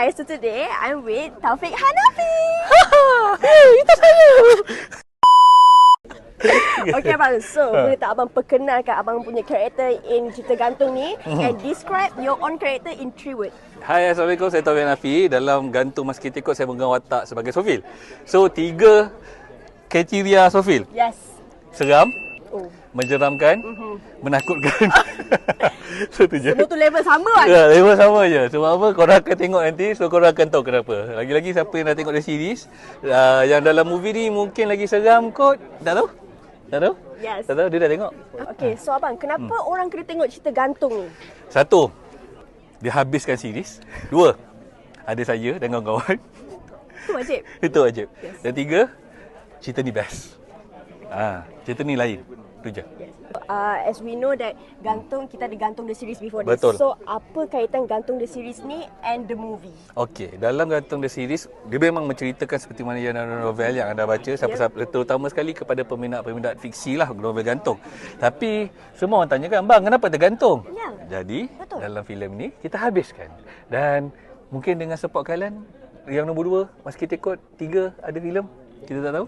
Guys, so today I'm with Taufik Hanafi. Itu saya. Okay abang, so boleh tak abang perkenalkan abang punya karakter in cerita gantung ni and describe your own character in three words. Hai, Assalamualaikum. Saya Taufik Nafi. Dalam gantung Mas Kitikot, saya memegang watak sebagai Sofil. So, tiga kriteria Sofil. Yes. Seram, Oh. menyeramkan, menakutkan. so, tu je. Semua tu level sama kan? Ya, level sama je. Sebab apa? Korang akan tengok nanti, so korang akan tahu kenapa. Lagi-lagi siapa yang dah tengok the series, uh, yang dalam movie ni mungkin lagi seram kot. Tak tahu? Tak tahu? Yes. Tak tahu? Dia dah tengok? Okay, so abang, kenapa orang kena tengok cerita gantung ni? Satu, dia habiskan series. Dua, ada saya dan kawan-kawan. Itu wajib. Itu wajib. Yes. Dan tiga, cerita ni best. Ah, cerita ni lain. Itu je. Uh, as we know that gantung kita ada gantung the series before this. Betul. So apa kaitan gantung the series ni and the movie? Okey, dalam gantung the series, dia memang menceritakan seperti mana yang novel yang anda baca, siapa-siapa, terutama sekali kepada peminat-peminat fiksi lah, novel gantung. Tapi, semua orang tanyakan, bang, kenapa tergantung? Ya. Jadi, Betul. dalam filem ni, kita habiskan. Dan mungkin dengan support kalian, yang nombor dua, Mas Kita tiga, ada filem, kita tak tahu.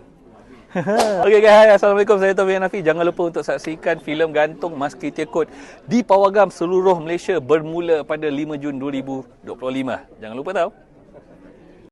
Okey guys, hai. Assalamualaikum. Saya Taufik Nafi. Jangan lupa untuk saksikan filem Gantung Mas Kita Ikut di Pawagam seluruh Malaysia bermula pada 5 Jun 2025. Jangan lupa tahu.